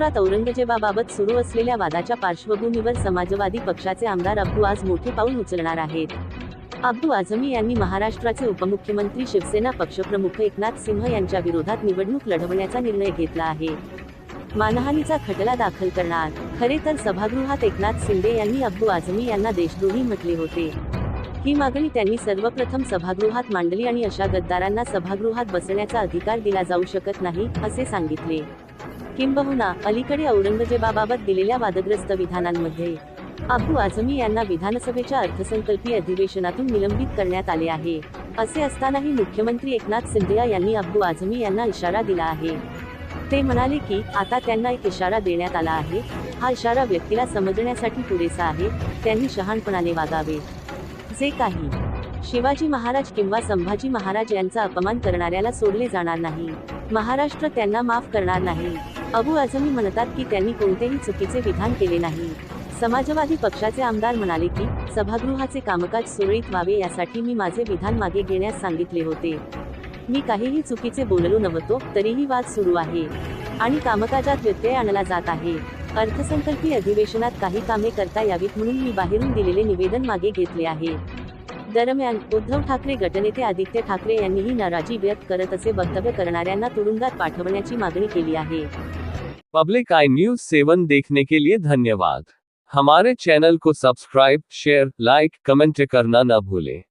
महाराष्ट्रात औरंगजेबाबाबत सुरू असलेल्या वादाच्या पार्श्वभूमीवर समाजवादी पक्षाचे आमदार अब्दू आज मोठे पाऊल उचलणार आहेत. अब्दू आझमी यांनी महाराष्ट्राचे उपमुख्यमंत्री शिवसेना पक्षप्रमुख एकनाथ सिंह यांच्या विरोधात निवडणूक लढवण्याचा निर्णय घेतला आहे. मानहानीचा खटला दाखल करणार. खरे तर सभागृहात एकनाथ शिंदे यांनी अब्दू आझमी यांना देशद्रोही म्हटले होते. ही मागणी त्यांनी सर्वप्रथम सभागृहात मांडली आणि अशा गद्दारांना सभागृहात बसण्याचा अधिकार दिला जाऊ शकत नाही असे सांगितले. किंबहुना अलीकडे औरंगजेबाबाबत दिलेल्या वादग्रस्त विधानांमध्ये. अबू आझमी यांना विधानसभेच्या अर्थसंकल्पीय अधिवेशनातून निलंबित करण्यात आले आहे. असे असतानाही मुख्यमंत्री एकनाथ सिंधिया यांनी अब्दू आझमी यांना इशारा दिला आहे. ते म्हणाले की आता त्यांना एक इशारा देण्यात आला आहे. हा इशारा व्यक्तीला समजण्यासाठी पुरेसा आहे त्यांनी शहाणपणाने वागावे. जे काही. शिवाजी महाराज किंवा संभाजी महाराज यांचा अपमान करणाऱ्याला सोडले जाणार नाही. महाराष्ट्र त्यांना माफ करणार नाही. अबू आझमी म्हणतात की त्यांनी कोणतेही चुकीचे विधान केले नाही. समाजवादी पक्षाचे आमदार म्हणाले की सभागृहाचे कामकाज सुरळीत व्हावे यासाठी मी माझे विधान मागे घेण्यास सांगितले होते. मी काहीही चुकीचे बोललो नव्हतो तरीही वाद सुरू आहे. आणि कामकाजात व्यत्यय आणला जात आहे. अर्थसंकल्पीय अधिवेशनात काही कामे करता यावीत म्हणून मी बाहेरून दिलेले निवेदन मागे घेतले आहे. दरम्यान उद्धव ठाकरे गटनेते आदित्य ठाकरे यांनीही नाराजी व्यक्त करत असे वक्तव्य करणाऱ्यांना तुरुंगात पाठवण्याची मागणी केली आहे. पब्लिक आई न्यूज सेवन देखने के लिए धन्यवाद। हमारे चैनल को सब्सक्राइब शेयर लाइक कमेंट करना न भूलें।